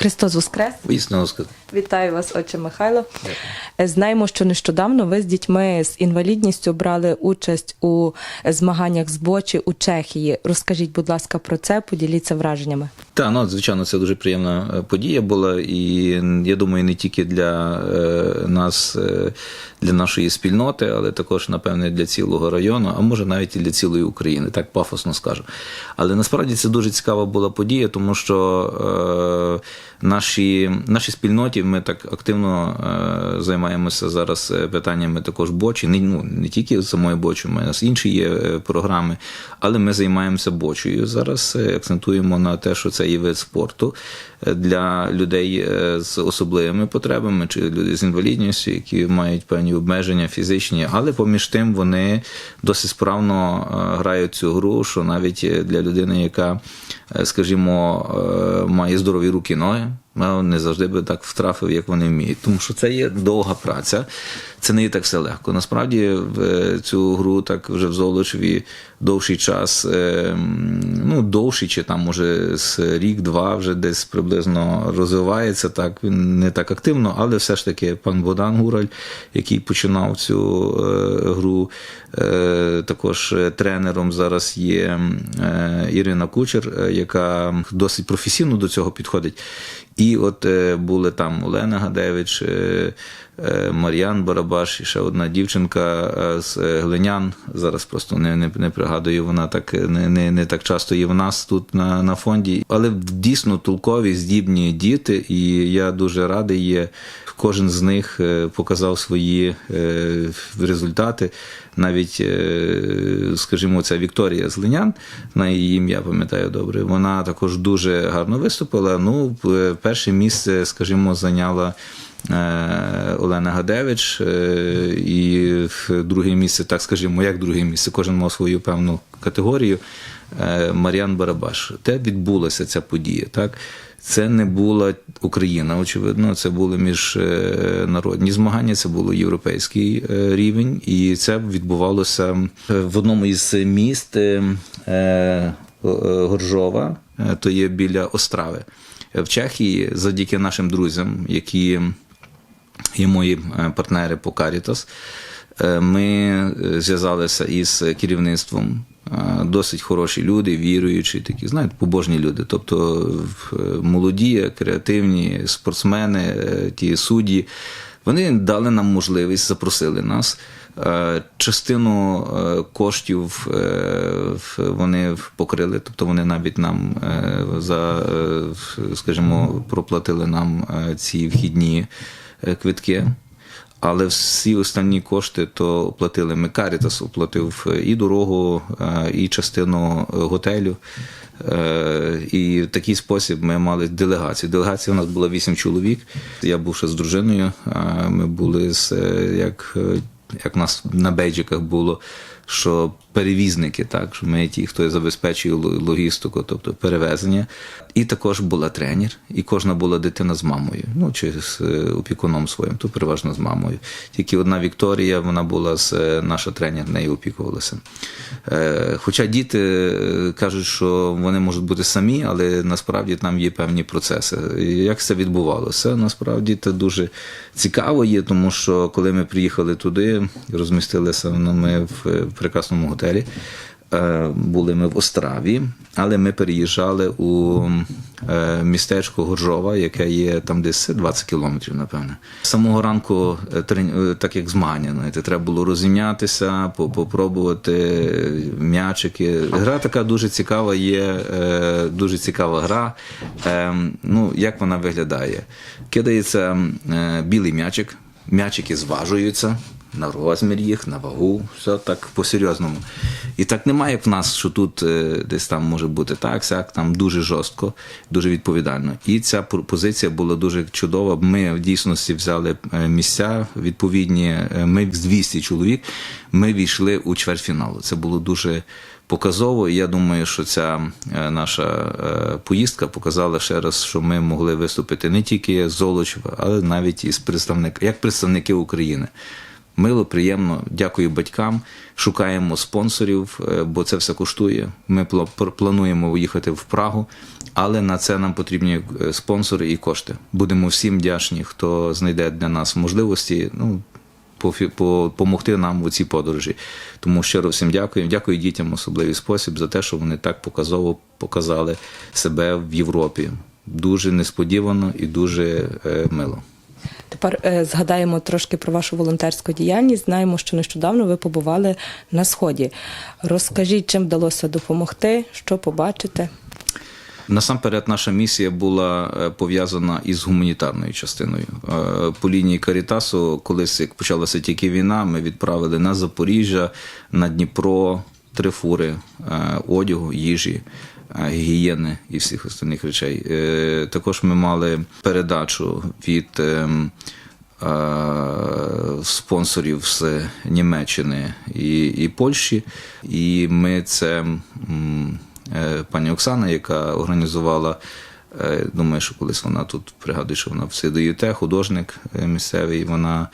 Христос Воскрес! Вісно сказати. Вітаю вас, отче Михайло. Е, Знаємо, що нещодавно ви з дітьми з інвалідністю брали участь у змаганнях з бочі у Чехії. Розкажіть, будь ласка, про це, поділіться враженнями. Так, ну звичайно, це дуже приємна е, подія була, і я думаю, не тільки для е, нас, для нашої спільноти, але також, напевне, для цілого району, а може навіть і для цілої України, так пафосно скажу. Але насправді це дуже цікава була подія, тому що е, наші, нашій спільноті ми так активно е, займаємося зараз е, питаннями також бочі. Не, ну, не тільки самої бочі, у нас інші є е, програми, але ми займаємося бочою. Зараз акцентуємо на те, що це є вид спорту для людей з особливими потребами чи люди з інвалідністю, які мають певні обмеження фізичні, але поміж тим вони досить справно грають цю гру, що навіть для людини, яка, скажімо, має здорові руки, ноги. Не завжди би так втрафив, як вони вміють. Тому що це є довга праця, це не є так все легко. Насправді в е, цю гру так вже в Золочеві довший час, е, ну довший, чи там може з рік-два вже десь приблизно розвивається так. Він не так активно, але все ж таки пан Богдан Гураль, який починав цю е, гру, також тренером зараз є Ірина Кучер, яка досить професійно до цього підходить. І от були там Олена Гадевич, Мар'ян Барабаш, і ще одна дівчинка е, з е, Глинян. Зараз просто не, не, не пригадую, вона так е, не, не, не так часто є в нас тут на, на фонді. Але дійсно толкові, здібні діти, і я дуже радий є. Кожен з них е, показав свої е, результати. Навіть, е, скажімо, ця Вікторія Злинян, на її ім'я пам'ятаю добре. Вона також дуже гарно виступила. Ну, перше місце, скажімо, зайняла. Е, Олена Гадевич е, і друге місце, так скажімо, як друге місце, кожен мав свою певну категорію. е, Мар'ян Барабаш. Те відбулася ця подія. Так? Це не була Україна, очевидно, це були міжнародні змагання, це було європейський рівень, і це відбувалося в одному із міст Горжова, то є біля Острави в Чехії, завдяки нашим друзям, які є мої е, партнери по Caritas, е, Ми е, зв'язалися із керівництвом. Досить хороші люди, віруючі, такі, знаєте, побожні люди. Тобто молоді, креативні спортсмени, ті судді. Вони дали нам можливість, запросили нас. Частину коштів вони покрили, тобто вони навіть нам за, скажімо, проплатили нам ці вхідні квитки. Але всі останні кошти то оплатили ми. Карітас оплатив і дорогу, е, і частину е, готелю. Е, І в такий спосіб ми мали делегацію. Делегація у нас була вісім чоловік. Я був ще з дружиною. е, Ми були з е, як, е, як нас на бейджиках було, що перевізники, так що ми ті, хто забезпечує логістику, тобто перевезення. І також була тренер, і кожна була дитина з мамою, ну чи з е, опікуном своїм, то переважно з мамою. Тільки одна Вікторія, вона була з е, наша тренер, нею опікувалася. Е, Хоча діти кажуть, що вони можуть бути самі, але насправді там є певні процеси. Як це відбувалося? Насправді це дуже цікаво є, тому що коли ми приїхали туди, розмістилися ну, ми в прекрасному готелі. Е, Були ми в Остраві, але ми переїжджали у е, містечко Горжова, яке є там десь 20 кілометрів, напевне. З самого ранку, е, так як змагання, знаєте, треба було розім'ятися, попробувати м'ячики. Гра така дуже цікава є, дуже цікава гра. Ну, як вона виглядає? Кидається білий м'ячик, м'ячики зважуються на розмір їх, на вагу, все так по-серйозному. І так немає в нас, що тут е, десь там може бути так, сяк, там дуже жорстко, дуже відповідально. І ця позиція була дуже чудова. Ми в дійсності взяли е, місця відповідні. Е, Ми з 200 чоловік ми війшли у чвертьфіналу. Це було дуже показово. Я думаю, що ця наша поїздка показала ще раз, що ми могли виступити не тільки з Золочева, але навіть із представник, як представники України. Мило, приємно. Дякую батькам. Шукаємо спонсорів, е, бо це все коштує. Ми плануємо їхати в Прагу, але на це нам потрібні е, спонсори і кошти. Будемо всім вдячні, хто знайде для нас можливості. Ну, пофі- по- помогти нам у цій подорожі. Тому щиро всім дякую. Дякую дітям особливий спосіб за те, що вони так показово показали себе в Європі. Дуже несподівано і дуже е, мило. Тепер е, згадаємо трошки про вашу волонтерську діяльність. Знаємо, що нещодавно ви побували на сході. Розкажіть, чим вдалося допомогти, що побачите. Насамперед, наша місія була е, пов'язана із гуманітарною частиною. Е, По лінії Карітасу, колись як почалася тільки війна, ми відправили на Запоріжжя, на Дніпро три фури е, одягу, їжі. е, Гігієни і всіх остальних речей. Е, Також ми мали передачу від спонсорів з Німеччини і, і Польщі. І ми це пані Оксана, яка організувала. Е, Думаю, що колись вона тут пригадує, що вона все даєте, художник е, місцевий. Вона,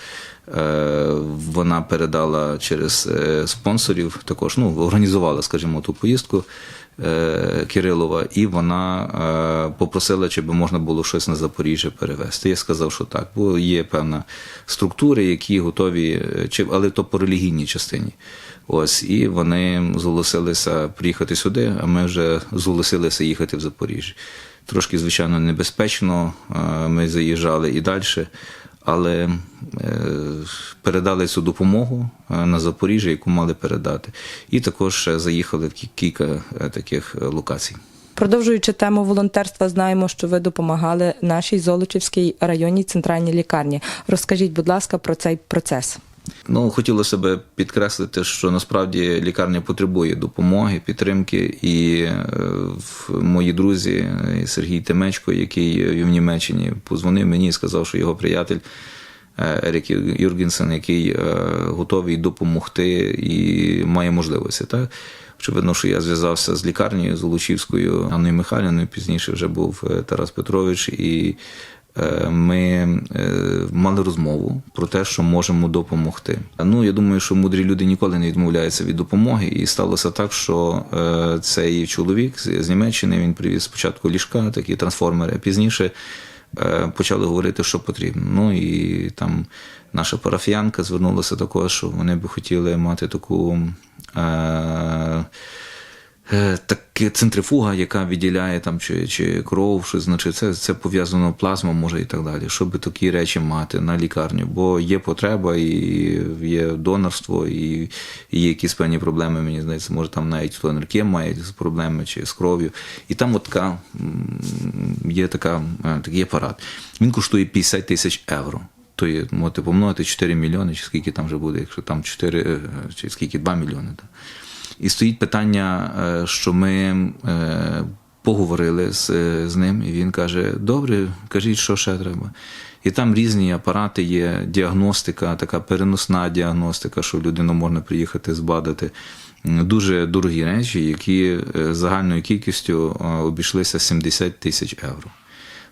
е, вона передала через спонсорів, також ну, організувала, скажімо, ту поїздку Кирилова, і вона попросила, чи можна було щось на Запоріжжя перевезти. Я сказав, що так, бо є певна структури, які готові, але то по релігійній частині. Ось, і вони зголосилися приїхати сюди, а ми вже зголосилися їхати в Запоріжжя. Трошки, звичайно, небезпечно. е, Ми заїжджали і далі, але е, передали цю допомогу е, на Запоріжжя, яку мали передати. І також заїхали в кілька таких локацій. Продовжуючи тему волонтерства, знаємо, що ви допомагали нашій Золочівській районній центральній лікарні. Розкажіть, будь ласка, про цей процес. Ну, хотілося б підкреслити, що насправді лікарня потребує допомоги, підтримки. І е, мої друзі, Сергій Темечко, який в Німеччині позвонив мені і сказав, що його приятель е, Ерік Юргенсен, який е, готовий допомогти і має можливості. Так? Очевидно, що я зв'язався з лікарнею з Лучівською Анною Михайлівною, пізніше вже був е, Тарас Петрович, і е, ми е, мали розмову про те, що можемо допомогти. Ну, я думаю, що мудрі люди ніколи не відмовляються від допомоги, і сталося так, що е, цей чоловік з Німеччини він привіз спочатку ліжка, такі трансформери, а пізніше е, почали говорити, що потрібно. Ну і там наша парафіянка звернулася також, що вони би хотіли мати таку. Е, Е, таке центрифуга, яка відділяє там чи, чи кров, що значить це, це пов'язано плазма, може і так далі. Щоб такі речі мати на лікарню, бо є потреба, і є донорство, і, і є якісь певні проблеми. Мені здається, може там навіть хто наркем має проблеми чи з кров'ю. І там от така є така е, такий апарат. Він коштує 50 тисяч євро. То є, можете помножити 4 мільйони, чи скільки там вже буде, якщо там 4, е, чи скільки 2 мільйони. Так. І стоїть питання, е, що ми е, поговорили з, з ним, і він каже: Добре, кажіть, що ще треба. І там різні апарати є, діагностика, така переносна діагностика, що людину можна приїхати збадати. Дуже дорогі речі, які е, загальною кількістю е, обійшлися 70 тисяч євро.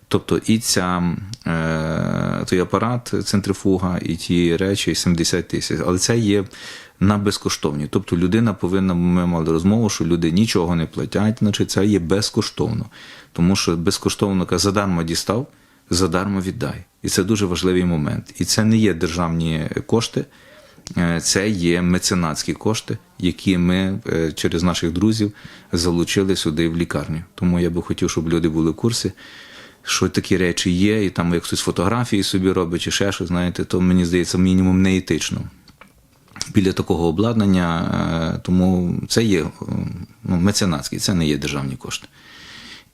Тобто і ця, е, той апарат, центрифуга, і ті речі 70 тисяч. Але це є на безкоштовні. Тобто людина повинна, ми мали розмову, що люди нічого не платять, значить це є безкоштовно. Тому що безкоштовно каже, задармо дістав, задармо віддай. І це дуже важливий момент. І це не є державні кошти. Е, Це є меценатські кошти, які ми е, через наших друзів залучили сюди в лікарню. Тому я би хотів, щоб люди були в курсі, що такі речі є, і там як хтось фотографії собі робить, чи ще щось, знаєте, то мені здається, мінімум неетично. Біля такого обладнання, е, тому це є е, ну, меценатський, це не є державні кошти.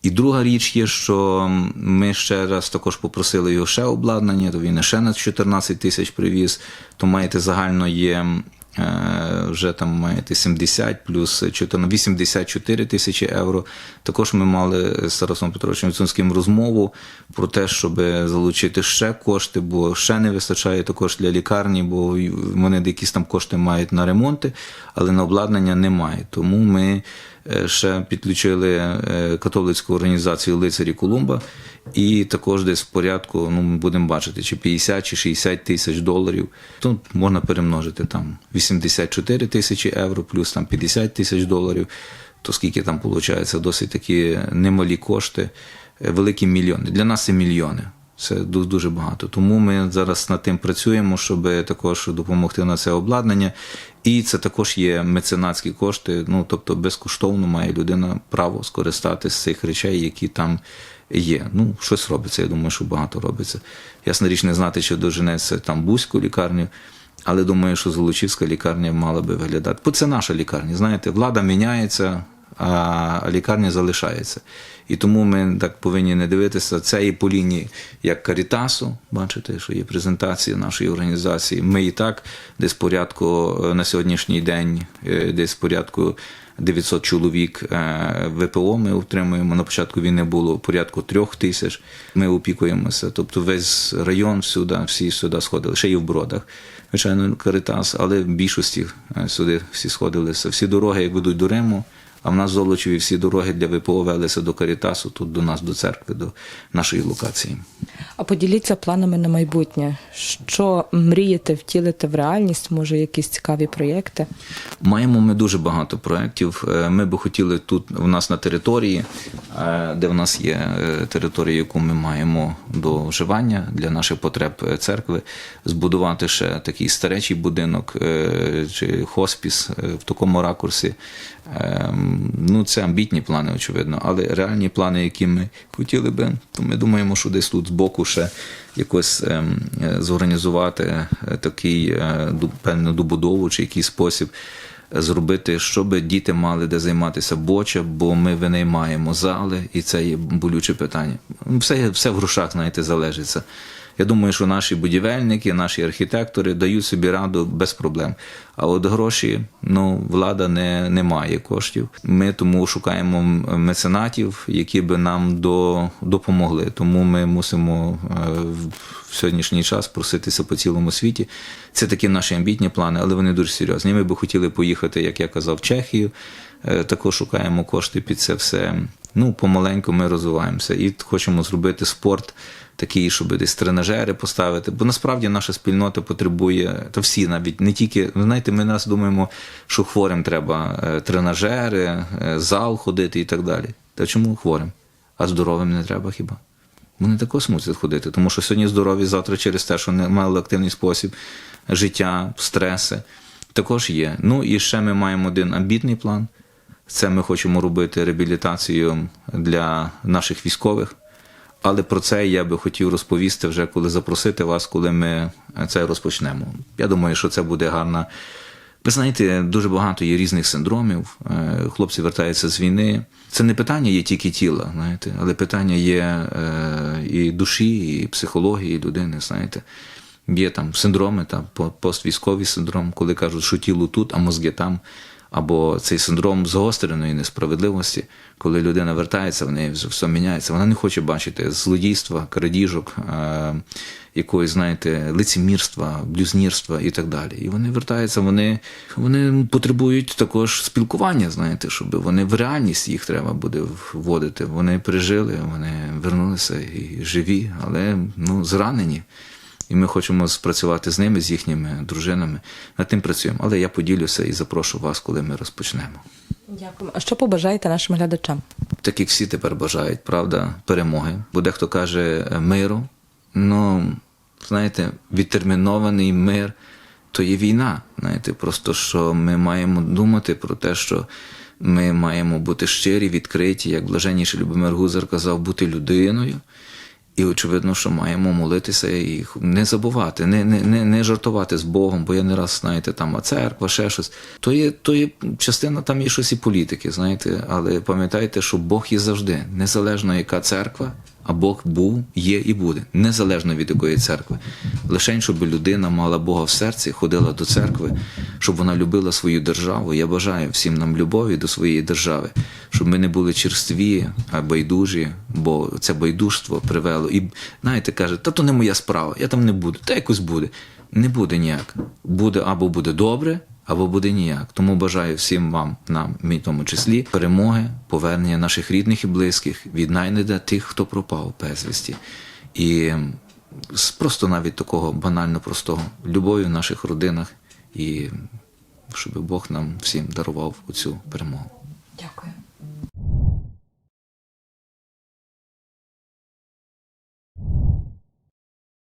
І друга річ є, що ми ще раз також попросили його ще обладнання, то він ще на 14 тисяч привіз, то маєте загально є вже там маєте 70 плюс 14, 84 тисячі євро. Також ми мали з Тарасом Петровичем Віцунським розмову про те, щоб залучити ще кошти, бо ще не вистачає також для лікарні, бо вони якісь там кошти мають на ремонти, але на обладнання немає. Тому ми е, ще підключили е, католицьку організацію лицарі Колумба, і також десь в порядку, ну ми будемо бачити, чи 50 чи 60 тисяч доларів. Тут можна перемножити там 84 тисячі євро, плюс там 50 тисяч доларів. То скільки там виходить, досить такі немалі кошти, е, великі мільйони. Для нас це мільйони. Це дуже багато. Тому ми зараз над тим працюємо, щоб також допомогти на це обладнання. І це також є меценатські кошти. Ну тобто безкоштовно має людина право скористатися з цих речей, які там є. Ну, щось робиться. Я думаю, що багато робиться. Ясна річ, не знати, чи доженеться там Бузьку лікарню. Але думаю, що Золочівська лікарня мала би виглядати. Бо це наша лікарня. Знаєте, влада міняється, а лікарня залишається. І тому ми так повинні не дивитися. Це і по лінії як Карітасу. Бачите, що є презентація нашої організації. Ми і так десь порядку е, на сьогоднішній день, е, десь порядку 900 чоловік е, ВПО ми утримуємо. На початку війни було порядку трьох тисяч. Ми опікуємося. Тобто весь район всюди, всі сюди сходили, ще і в бродах. Звичайно, Каритас, але в більшості сюди всі сходилися. Всі дороги, як ведуть до Риму. А в нас в Золочеві всі дороги для ВПО велися до Карітасу, тут до нас, до церкви, до нашої локації. А поділіться планами на майбутнє. Що мрієте втілити в реальність? Може, якісь цікаві проєкти? Маємо ми дуже багато проєктів. Е, Ми би хотіли тут у нас на території, е, де в нас є е, територія, яку ми маємо до вживання для наших потреб церкви, збудувати ще такий старечий будинок чи хоспіс в такому ракурсі. Ну, це амбітні плани, очевидно, але реальні плани, які ми хотіли би, то ми думаємо, що десь тут збоку ще якось ем, е, зорганізувати е, такий е, певну добудову чи якийсь спосіб зробити, щоб діти мали де займатися боча, бо ми винаймаємо зали, і це є болюче питання. Все, все в грошах, знаєте, залежиться. Я думаю, що наші будівельники, наші архітектори дають собі раду без проблем. А от гроші, ну, влада не, не має коштів. Ми тому шукаємо меценатів, які би нам до, допомогли. Тому ми мусимо е, в- в сьогоднішній час проситися по цілому світі. Це такі наші амбітні плани, але вони дуже серйозні. Ми би хотіли поїхати, як я казав, в Чехію. Е, Також шукаємо кошти під це все. Ну, помаленьку ми розвиваємося і хочемо зробити спорт такий, щоб десь тренажери поставити. Бо насправді наша спільнота потребує, та всі навіть не тільки, ви знаєте, ми нас думаємо, що хворим треба е, тренажери, е, зал ходити і так далі. Та чому хворим? А здоровим не треба хіба? Вони також мусять ходити, тому що сьогодні здорові, завтра через те, що не мали активний спосіб життя, стреси. Також є. Ну і ще ми маємо один амбітний план. Це ми хочемо робити реабілітацію для наших військових. Але про це я би хотів розповісти вже, коли запросити вас, коли ми це розпочнемо. Я думаю, що це буде гарна. Ви знаєте, дуже багато є різних синдромів. Е, Хлопці вертаються з війни. Це не питання є тільки тіла, знаєте, але питання є е, і душі, і психології людини. Знаєте, є там синдроми, там по- поствійськовий синдром, коли кажуть, що тіло тут, а мозги там. Або цей синдром загостреної несправедливості, коли людина вертається, в неї все міняється. Вона не хоче бачити злодійства, крадіжок, е, якогось, знаєте, лицемірства, блюзнірства і так далі. І вони вертаються, вони, вони потребують також спілкування, знаєте, щоб вони в реальність їх треба буде вводити. Вони пережили, вони вернулися і живі, але ну, зранені. І ми хочемо спрацювати з ними, з їхніми дружинами. Над тим працюємо. Але я поділюся і запрошу вас, коли ми розпочнемо. Дякую. А що побажаєте нашим глядачам? Так як всі тепер бажають, правда, перемоги. Бо дехто каже е, миру. Ну, знаєте, відтермінований мир то є війна. Знаєте, просто що ми маємо думати про те, що ми маємо бути щирі, відкриті, як блаженніший Любомир Гузар казав, бути людиною. І очевидно, що маємо молитися і не забувати, не, не, не, не жартувати з Богом, бо я не раз, знаєте, там а церква, ще щось. То є, то є частина там є щось і політики, знаєте, але пам'ятайте, що Бог є завжди, незалежно яка церква, а Бог був, є і буде, незалежно від якої церкви. Лише щоб людина мала Бога в серці, ходила до церкви, щоб вона любила свою державу. Я бажаю всім нам любові до своєї держави, щоб ми не були черстві, а байдужі, бо це байдужство привело. І знаєте, каже, та то не моя справа, я там не буду, та якось буде. Не буде ніяк. Буде або буде добре, або буде ніяк. Тому бажаю всім вам, нам, мій тому числі, перемоги, повернення наших рідних і близьких, віднайдення тих, хто пропав безвісті. І просто навіть такого банально простого любові в наших родинах, і щоб Бог нам всім дарував оцю перемогу. Дякую.